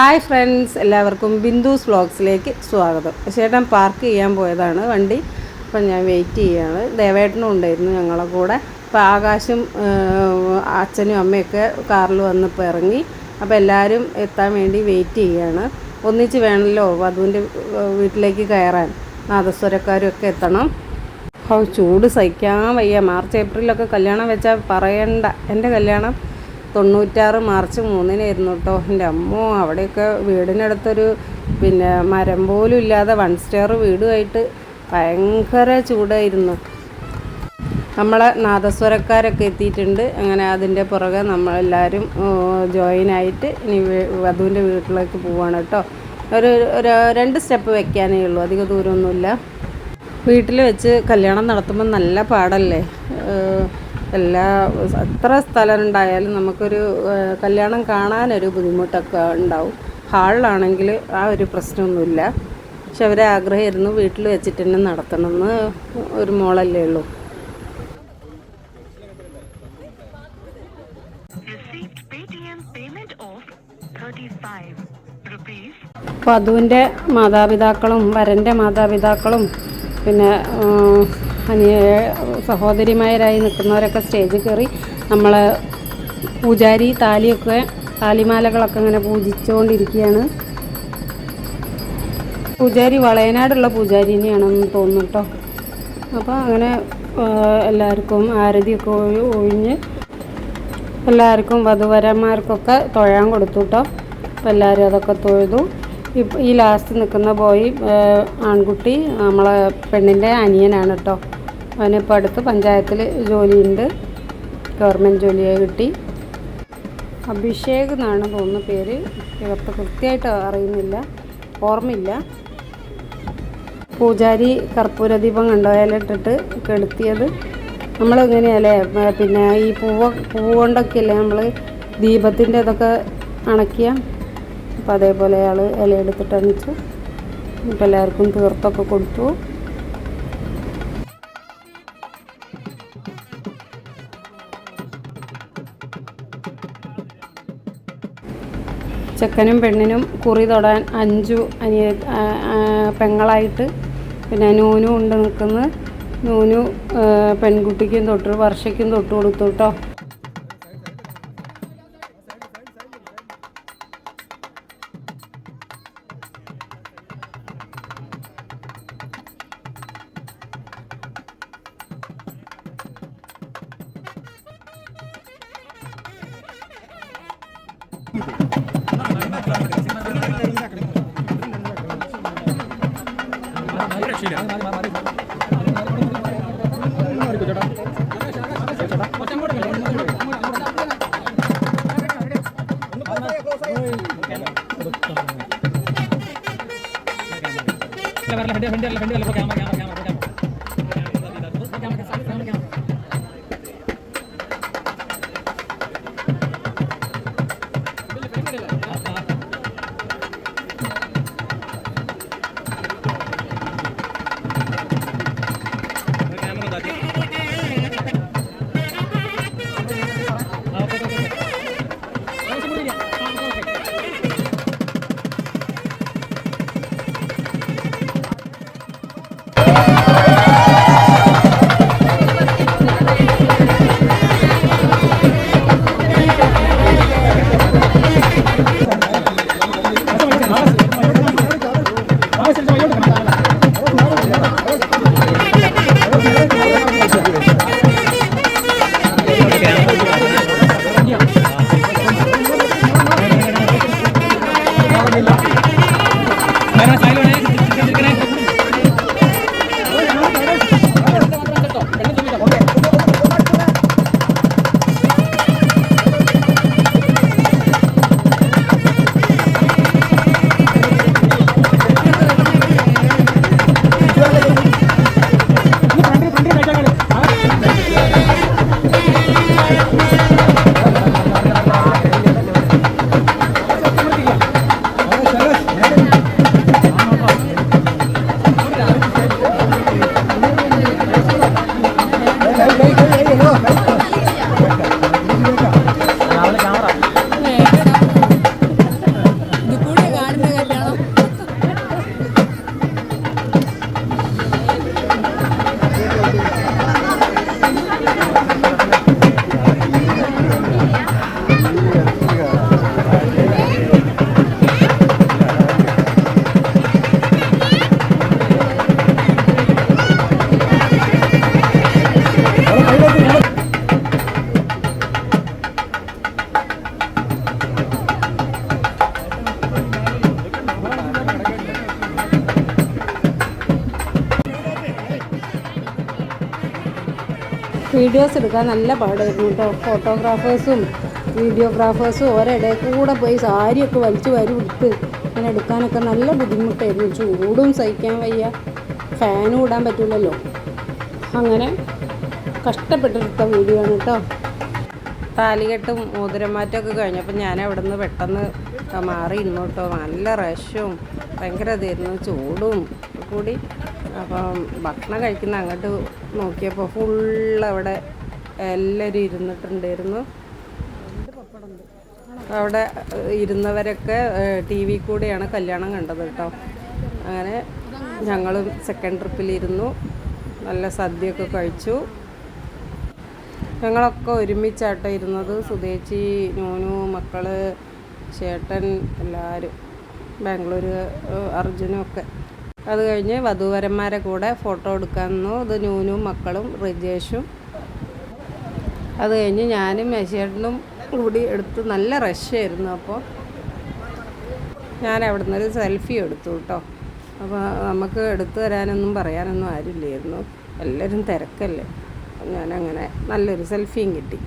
Hi friends എല്ലാവർക്കും ബിന്ദുസ് വ്ലോഗ്സിലേക്ക് സ്വാഗതം. ചേട്ടൻ പാർക്ക് ചെയ്യാൻ പോയതാണ് വണ്ടി അപ്പം ഞാൻ വെയിറ്റ് ചെയ്യുകയാണ് ദേവേട്ടനും ഉണ്ടായിരുന്നു ഞങ്ങളെ കൂടെ. അപ്പോൾ ആകാശും അച്ഛനും അമ്മയൊക്കെ കാറിൽ വന്നിപ്പോൾ ഇറങ്ങി. അപ്പോൾ എല്ലാവരും എത്താൻ വേണ്ടി വെയിറ്റ് ചെയ്യുകയാണ് ഒന്നിച്ച് വേണമല്ലോ വധുവിന്റെ വീട്ടിലേക്ക് കയറാൻ. നാദസ്വരക്കാരും എത്തണം. ഓ ചൂട് സഹിക്കാൻ വയ്യ. മാർച്ച് ഏപ്രിലൊക്കെ കല്യാണം വെച്ചാൽ പറയണ്ട. എന്റെ കല്യാണം തൊണ്ണൂറ്റാറ് മാർച്ച് മൂന്നിനായിരുന്നു കേട്ടോ എന്റെ അമ്മോ അവിടെയൊക്കെ വീടിനടുത്തൊരു പിന്നെ മരം പോലും ഇല്ലാതെ വൺ സ്റ്റാർ വീടുമായിട്ട് ഭയങ്കര ചൂടായിരുന്നു. നമ്മളെ നാദസ്വരക്കാരൊക്കെ എത്തിയിട്ടുണ്ട്. അങ്ങനെ അതിന്റെ പുറകെ നമ്മളെല്ലാവരും ജോയിൻ ആയിട്ട് ഇനി വധുവിന്റെ വീട്ടിലേക്ക് പോവാണ് കേട്ടോ ഒരു ഒരു രണ്ട് സ്റ്റെപ്പ് വെക്കാനേ ഉള്ളൂ. അധിക ദൂരമൊന്നുമില്ല. വീട്ടിൽ വെച്ച് കല്യാണം നടത്തുമ്പോൾ നല്ല പാടല്ലേ? എല്ലാ എത്ര സ്ഥലം ഉണ്ടായാലും നമുക്കൊരു കല്യാണം കാണാനൊരു ബുദ്ധിമുട്ടൊക്കെ ഉണ്ടാവും. ഹാളിലാണെങ്കിൽ ആ ഒരു പ്രശ്നമൊന്നുമില്ല. പക്ഷെ അവരെ ആഗ്രഹമായിരുന്നു വീട്ടിൽ വെച്ചിട്ട് തന്നെ നടത്തണമെന്ന് ഒരു മോളല്ലേ ഉള്ളൂ. വധുവിന്റെ Paytm payment of 35 rupees. അപ്പോൾ അതുവിന്റെ മാതാപിതാക്കളും വരന്റെ മാതാപിതാക്കളും പിന്നെ അനിയ സഹോദരിമാരായി നിൽക്കുന്നവരൊക്കെ സ്റ്റേജിൽ കയറി നമ്മൾ പൂജാരി താലിയൊക്കെ താലിമാലകളൊക്കെ ഇങ്ങനെ പൂജിച്ചുകൊണ്ടിരിക്കുകയാണ് പൂജാരി വളയനാടുള്ള പൂജാരിനെയാണെന്ന് തോന്നുന്നു കേട്ടോ അപ്പോൾ അങ്ങനെ എല്ലാവർക്കും ആരതിയൊക്കെ ഒഴിഞ്ഞ് എല്ലാവർക്കും വധുവരന്മാർക്കൊക്കെ തൊഴാൻ കൊടുത്തു കേട്ടോ അപ്പോൾ എല്ലാവരും അതൊക്കെ തൊഴുതു. ഈ ലാസ്റ്റ് നിൽക്കുന്ന ബോയ് ആൺകുട്ടി നമ്മളെ പെണ്ണിന്റെ അനിയനാണ് കേട്ടോ അവനിപ്പോൾ അടുത്ത് പഞ്ചായത്തിൽ ജോലിയുണ്ട്. ഗവൺമെന്റ് ജോലിയായി കിട്ടി. അഭിഷേക് എന്നാണ് തോന്നുന്ന പേര്. ഇവർക്ക് കൃത്യമായിട്ട് അറിയുന്നില്ല. ഓർമ്മയില്ല. പൂജാരി കർപ്പൂരദീപം കണ്ടോ? ഇലയിട്ടിട്ട് കെടുത്തിയത് നമ്മളിങ്ങനെയല്ലേ പിന്നെ ഈ പൂവ് പൂവ് കൊണ്ടൊക്കെയല്ലേ നമ്മൾ ദീപത്തിന്റെ ഇതൊക്കെ അണക്കിയ? അപ്പോൾ അതേപോലെ അയാൾ ഇലയെടുത്തിട്ട് അണിച്ചു. ഇപ്പോൾ എല്ലാവർക്കും തീർത്തൊക്കെ കൊടുത്തു. ചെക്കനും പെണ്ണിനും കുറി തൊടാൻ അഞ്ചു അനിയ പെങ്ങളായിട്ട് പിന്നെ നൂനും ഉണ്ട് നിൽക്കുന്നത്. നൂനു പെൺകുട്ടിക്കും തൊട്ട് വർഷയ്ക്കും തൊട്ട് കൊടുത്തു കേട്ടോ. വരല വണ്ടി വരല ക്യാമറ ക്യാമറ ക്യാമറ വീഡിയോസ് എടുക്കാൻ നല്ല പാടായിരുന്നു കേട്ടോ. ഫോട്ടോഗ്രാഫേഴ്സും വീഡിയോഗ്രാഫേഴ്സും ഒരിടയിൽ കൂടെ പോയി സാരിയൊക്കെ വലിച്ചു വാരി വിട്ട് അങ്ങനെ എടുക്കാനൊക്കെ നല്ല ബുദ്ധിമുട്ടായിരുന്നു. ചൂടും സഹിക്കാൻ വയ്യ. ഫാനും ഇടാൻ പറ്റില്ലല്ലോ അങ്ങനെ കഷ്ടപ്പെട്ടെടുത്ത വീഡിയോ ആണ് കേട്ടോ. താലികെട്ടും മോതിരമാറ്റമൊക്കെ കഴിഞ്ഞപ്പോൾ ഞാൻ അവിടെ നിന്ന് പെട്ടെന്ന് മാറി ഇരുന്നു കേട്ടോ. നല്ല റഷും ഭയങ്കര ഇതായിരുന്നു. ചൂടും കൂടി അപ്പം ഭക്ഷണം കഴിക്കുന്ന അങ്ങോട്ട് നോക്കിയപ്പോൾ ഫുൾ അവിടെ എല്ലാവരും ഇരുന്നിട്ടുണ്ടായിരുന്നു. അവിടെ ഇരുന്നവരൊക്കെ ടി വി കൂടെയാണ് കല്യാണം കണ്ടത് കേട്ടോ. അങ്ങനെ ഞങ്ങളും സെക്കൻഡ് ട്രിപ്പിലിരുന്നു നല്ല സദ്യയൊക്കെ കഴിച്ചു. ഞങ്ങളൊക്കെ ഒരുമിച്ചാട്ടോ ഇരുന്നത്. സുദേശി നൂനു മക്കൾ ചേട്ടൻ എല്ലാവരും ബാംഗ്ലൂർ അർജുനും ഒക്കെ. അത് കഴിഞ്ഞ് വധുവരന്മാരെ കൂടെ ഫോട്ടോ എടുക്കാൻ നിന്നു ഇത് നൂനും മക്കളും റിജേഷും. അത് കഴിഞ്ഞ് ഞാനും മേശേട്ടനും കൂടി എടുത്ത് നല്ല റഷായിരുന്നു അപ്പോൾ ഞാൻ അവിടെ നിന്നൊരു സെൽഫി എടുത്തു കേട്ടോ അപ്പോൾ നമുക്ക് എടുത്തു തരാനൊന്നും പറയാനൊന്നും ആരുമില്ലായിരുന്നു. എല്ലാവരും തിരക്കല്ലേ. ഞാനങ്ങനെ നല്ലൊരു സെൽഫിയും കിട്ടി.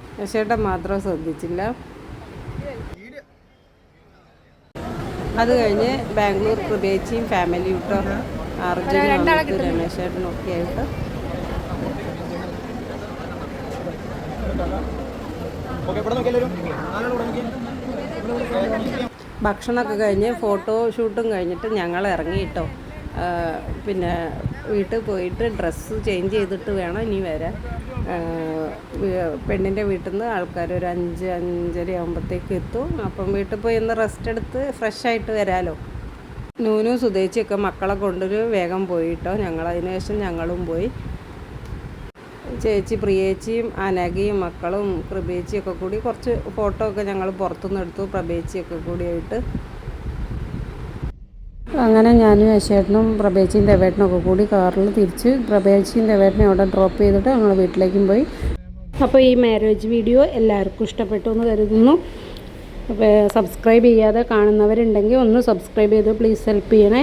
മേശേട്ടൻ മാത്രം ശ്രദ്ധിച്ചില്ല. അത് കഴിഞ്ഞ് ബാംഗ്ലൂർ പ്രത്യേകിച്ചും ഫാമിലി വിട്ടോ അർജുനും രമേശ് ചേട്ടനും ഒക്കെ ആയിട്ട്. ഭക്ഷണമൊക്കെ കഴിഞ്ഞ് ഫോട്ടോ ഷൂട്ടും കഴിഞ്ഞിട്ട് ഞങ്ങൾ ഇറങ്ങിയിട്ടോ. പിന്നെ വീട്ടിൽ പോയിട്ട് ഡ്രസ്സ് ചേഞ്ച് ചെയ്തിട്ട് വേണം ഇനി വരാൻ. പെണ്ണിന്റെ വീട്ടിൽ നിന്ന് ആൾക്കാർ ഒരു അഞ്ച് അഞ്ചര ആകുമ്പോഴത്തേക്ക് എത്തും. അപ്പം വീട്ടിൽ പോയി ഒന്ന് റെസ്റ്റ് എടുത്ത് ഫ്രഷ് ആയിട്ട് വരാമല്ലോ നൂനു സുതേച്ചിയൊക്കെ മക്കളെ കൊണ്ടൊരു വേഗം പോയിട്ടോ. ഞങ്ങൾ അതിന് ശേഷം ഞങ്ങളും പോയി. ചേച്ചി പ്രിയേച്ചിയും അനഘയും മക്കളും കൃപേച്ചിയൊക്കെ കൂടി കുറച്ച് ഫോട്ടോ ഒക്കെ ഞങ്ങൾ പുറത്തുനിന്ന് എടുത്തു. പ്രഭേച്ചിയൊക്കെ കൂടി ആയിട്ട് അങ്ങനെ ഞാനും യശേട്ടനും പ്രഭേച്ചിയും ഒക്കെ കൂടി കാറിൽ തിരിച്ച് പ്രഭേച്ചിയും ദേവേട്ടനെ അവിടെ ഡ്രോപ്പ് ചെയ്തിട്ട് ഞങ്ങൾ വീട്ടിലേക്കും പോയി. അപ്പോൾ ഈ മാരേജ് വീഡിയോ എല്ലാവർക്കും ഇഷ്ടപ്പെട്ടു എന്ന് കരുതുന്നു. സബ്സ്ക്രൈബ് ചെയ്യാതെ കാണുന്നവരുണ്ടെങ്കിൽ ഒന്ന് സബ്സ്ക്രൈബ് ചെയ്ത് പ്ലീസ് ഹെൽപ്പ് ചെയ്യണേ.